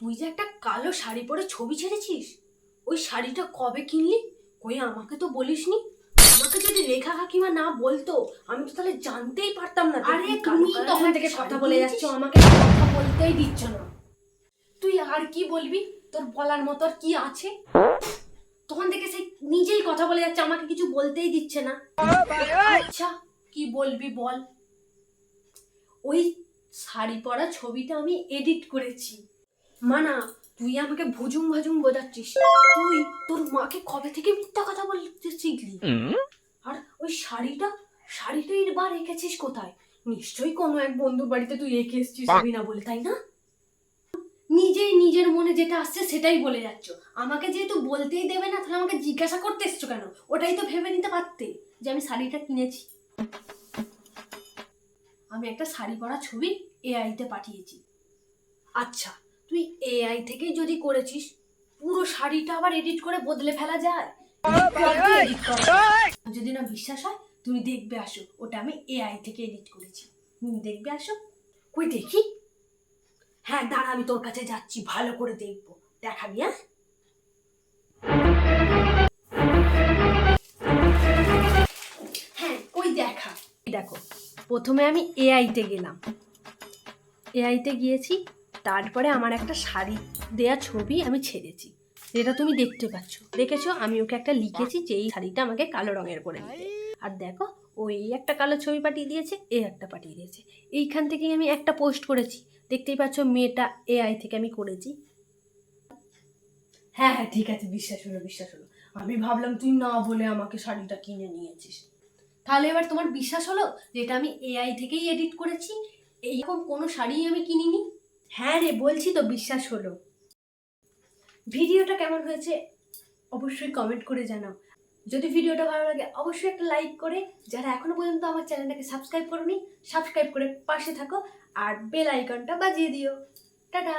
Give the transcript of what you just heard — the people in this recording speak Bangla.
তুই যে একটা কালো শাড়ি পরে ছবি ছেড়েছিস? ওই শাড়িটা কবে কিনলি? কই আমাকে তো বলিসনি। আমাকে যদি রেখা কাকিমা না বলতো আমি তো তাহলে জানতেই পারতাম না। আরে তুমি তখন থেকে কথা বলে যাচ্ছ আমাকে কথা বলতেই দিচ্ছ না। তুই আর কি বলবি? তোর বলার মতো আর কি আছে? তখন থেকে সে নিজেই কথা বলে যাচ্ছে আমাকে কিছু বলতেই দিচ্ছে না। আচ্ছা কি বলবি বল? ওই শাড়ি পরা ছবিটা আমি এডিট করেছি। মানা তুই আমাকে ভুজুম ভাজুম বোঝাচ্ছিস। তুই তোর মাকে কবে থেকে মিথ্যা কথা বলতে শিখলি? আর ওই শাড়িটা শাড়িটা এবার রেখেছিস কোথায়? নিশ্চয়ই কোনো এক বন্ধুর বাড়িতে তুই রেখে এসেছিস না বলে তাই না? নিজেই নিজের মনে যেটা আসছে সেটাই বলে যাচ্ছ। আমাকে যেহেতু বলতেই দেবে না তাহলে আমাকে জিজ্ঞাসা করতে এসছো কেন? ওটাই তো ভেবে নিতে পারতে যে আমি শাড়িটা কিনেছি। আমি একটা শাড়ি পরা ছবি এআইতে পাঠিয়েছি আচ্ছা তুই এআই থেকেই যদি করেছিস পুরো শাড়িটা আবার এডিট করে বদলে ফেলা যায়। যদি না বিশ্বাস হয় তুমি দেখবে আসো ওটা আমি এআই থেকে এডিট করেছি দেখবে আসো কই দেখি হ্যাঁ দাঁড়া আমি তোর কাছে যাচ্ছি ভালো করে দেখব দেখাবি হ্যাঁ হ্যাঁ প্রথমে আমি এআইতে গেলাম। এআইতে গিয়েছি, তারপরে আমার একটা শাড়ি দেয়া ছবি আমি ছেড়েছি, যেটা তুমি দেখতে পাচ্ছ। দেখেছ? আমি ওকে একটা লিখেছি যে এই শাড়িটা আমাকে কালো রঙের করে আর দেখো ওই একটা কালো ছবি পাঠিয়ে দিয়েছে, এ একটা পাঠিয়ে দিয়েছে। এইখান থেকেই আমি একটা পোস্ট করেছি। দেখতেই পাচ্ছ, মেয়েটা এআই থেকে আমি করেছি। হ্যাঁ হ্যাঁ ঠিক আছে, বিশ্বাস হলো বিশ্বাস হলো। আমি ভাবলাম, তুই না বলে আমাকে শাড়িটা কিনে নিয়েছিস। তাহলে এবার তোমার বিশ্বাস হলো যে এটা আমি এআই থেকেই এডিট করেছি? এইরকম কোনো শাড়ি আমি কিনিনি? হ্যাঁ রে, বলছি তো বিশ্বাস হলো। ভিডিওটা কেমন হয়েছে অবশ্যই কমেন্ট করে জানাও। যদি ভিডিওটা ভালো লাগে, অবশ্যই একটা লাইক করে। যারা এখনও পর্যন্ত আমার চ্যানেলটাকে সাবস্ক্রাইব করোনি সাবস্ক্রাইব করে পাশে থাকো আর বেল আইকনটা বাজিয়ে দিও। টাটা!